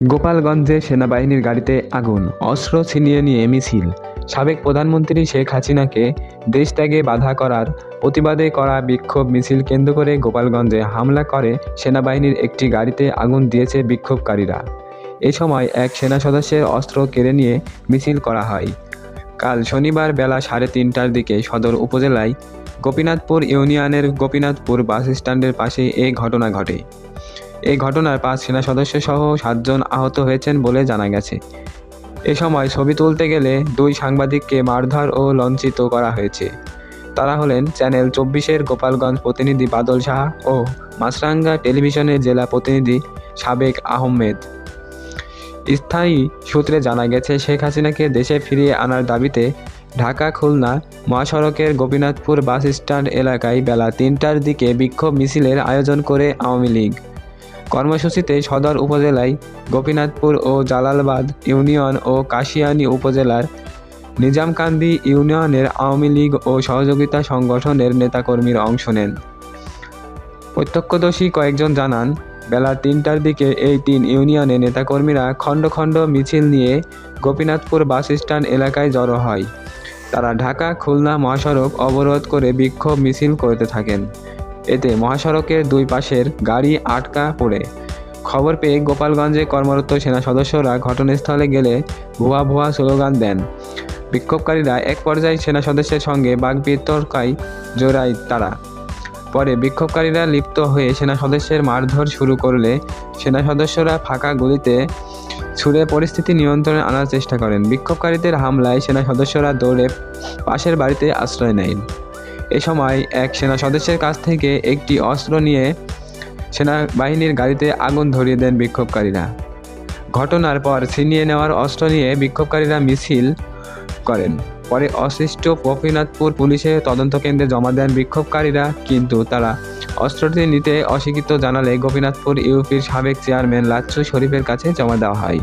গোপালগঞ্জে সেনাবাহিনীর গাড়িতে আগুন, অস্ত্র ছিনিয়ে নিয়ে মিছিল। সাবেক প্রধানমন্ত্রী শেখ হাসিনাকে দেশত্যাগে বাধা করার প্রতিবাদে করা বিক্ষোভ মিছিল কেন্দ্র করে গোপালগঞ্জে হামলা করে সেনাবাহিনীর একটি গাড়িতে আগুন দিয়েছে বিক্ষোভকারীরা। এ সময় এক সেনা সদস্যের অস্ত্র কেড়ে নিয়ে মিছিল করা হয়। কাল শনিবার বেলা সাড়ে তিনটার দিকে সদর উপজেলায় গোপীনাথপুর ইউনিয়নের গোপীনাথপুর বাস স্ট্যান্ডের পাশে এ ঘটনা ঘটে। এই ঘটনায় পাঁচ সেনা সদস্য সহ সাতজন আহত হয়েছেন বলে জানা গেছে। এ সময় ছবি তুলতে গেলে দুই সাংবাদিককে মারধর ও লঞ্চিত করা হয়েছে। তারা হলেন চ্যানেল চব্বিশের গোপালগঞ্জ প্রতিনিধি বাদল সাহা ও মাছরাঙ্গা টেলিভিশনের জেলা প্রতিনিধি সাবেক আহমেদ। স্থায়ী সূত্রে জানা গেছে, শেখ হাসিনাকে দেশে ফিরিয়ে আনার দাবিতে ঢাকা, খুলনা মহাসড়কের গোপীনাথপুর বাস স্ট্যান্ড এলাকায় বেলা তিনটার দিকে বিক্ষোভ মিছিলের আয়োজন করে আওয়ামী লীগ। কর্মসূচিতে সদর উপজেলায় গোপীনাথপুর ও জালালবাদ ইউনিয়ন ও কাশিয়ানী উপজেলার নিজামকান্দি ইউনিয়নের আওয়ামী লীগ ও সহযোগিতা সংগঠনের নেতাকর্মীরা অংশ নেন। প্রত্যক্ষদর্শী কয়েকজন জানান, বেলা তিনটার দিকে এই তিন ইউনিয়নের নেতাকর্মীরা খণ্ড খণ্ড মিছিল নিয়ে গোপীনাথপুর বাস স্ট্যান্ড এলাকায় জড়ো হয়। তারা ঢাকা, খুলনা মহাসড়ক অবরোধ করে বিক্ষোভ মিছিল করতে থাকেন। এতে মহাসড়কের দুই পাশের গাড়ি আটকা পড়ে। খবর পেয়ে গোপালগঞ্জে কর্মরত সেনা সদস্যরা ঘটনাস্থলে গেলে ভুয়া ভুয়া স্লোগান দেন। বিক্ষোভকারীরা এক পর্যায়ে সেনা সদস্যের সঙ্গে বাগবিতর্কায় জোড়ায় তারা। পরে বিক্ষোভকারীরা লিপ্ত হয়ে সেনা সদস্যের মারধর শুরু করলে সেনা সদস্যরা ফাঁকা গুলিতে ছুড়ে পরিস্থিতি নিয়ন্ত্রণে আনার চেষ্টা করেন। বিক্ষোভকারীদের হামলায় সেনা সদস্যরা দৌড়ে পাশের বাড়িতে আশ্রয় নেন এ সময় এক সেনা সদস্যের কাছ থেকে একটি অস্ত্র নিয়ে সেনাবাহিনীর গাড়িতে আগুন ধরিয়ে দেন বিক্ষোভকারীরা। ঘটনার পর ছিনিয়ে নেওয়ার অস্ত্র নিয়ে বিক্ষোভকারীরা মিছিল করেন। পরে অশিষ্ট গোপীনাথপুর পুলিশে তদন্ত কেন্দ্রে জমা দেন বিক্ষোভকারীরা, কিন্তু তারা অস্ত্রটি নিতে অস্বীকৃত জানালে গোপীনাথপুর ইউপির সাবেক চেয়ারম্যান লাচ্ছু শরীফের কাছে জমা দেওয়া হয়।